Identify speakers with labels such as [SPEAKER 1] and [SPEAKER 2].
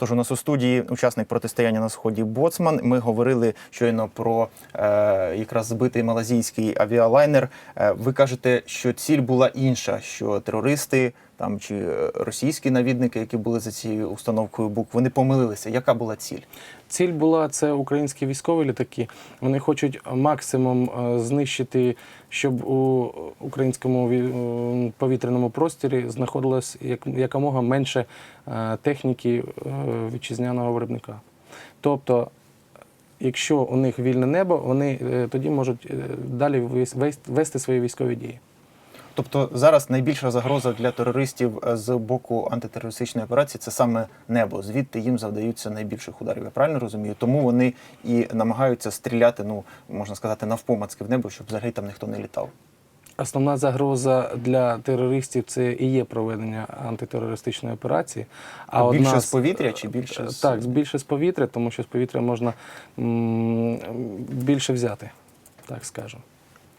[SPEAKER 1] Тож у нас у студії учасник протистояння на сході Боцман. Ми говорили щойно про е, якраз збитий малазійський авіалайнер. Е, ви кажете, що ціль була інша, що терористи там чи е, російські навідники, які були за цією установкою БУК, вони помилилися. Яка була ціль?
[SPEAKER 2] Ціль була це українські військові літаки. Вони хочуть максимум е, знищити, щоб у українському повітряному просторі знаходилось як, якомога менше е, техніки вітчизняного виробника. Тобто, якщо у них вільне небо, вони тоді можуть далі вес- вес- вести свої військові дії.
[SPEAKER 1] Тобто зараз найбільша загроза для терористів е, з боку антитерористичної операції це саме небо. Звідти їм завдаються найбільших ударів. Я правильно розумію? Тому вони і намагаються стріляти, ну можна сказати, навпомацки в небо, щоб взагалі там ніхто не літав.
[SPEAKER 2] Основна загроза для терористів це і є проведення антитерористичної операції.
[SPEAKER 1] А більше
[SPEAKER 2] одна
[SPEAKER 1] з повітря чи більше з-
[SPEAKER 2] так, більше з повітря, тому що з повітря можна м, більше взяти, так скажемо.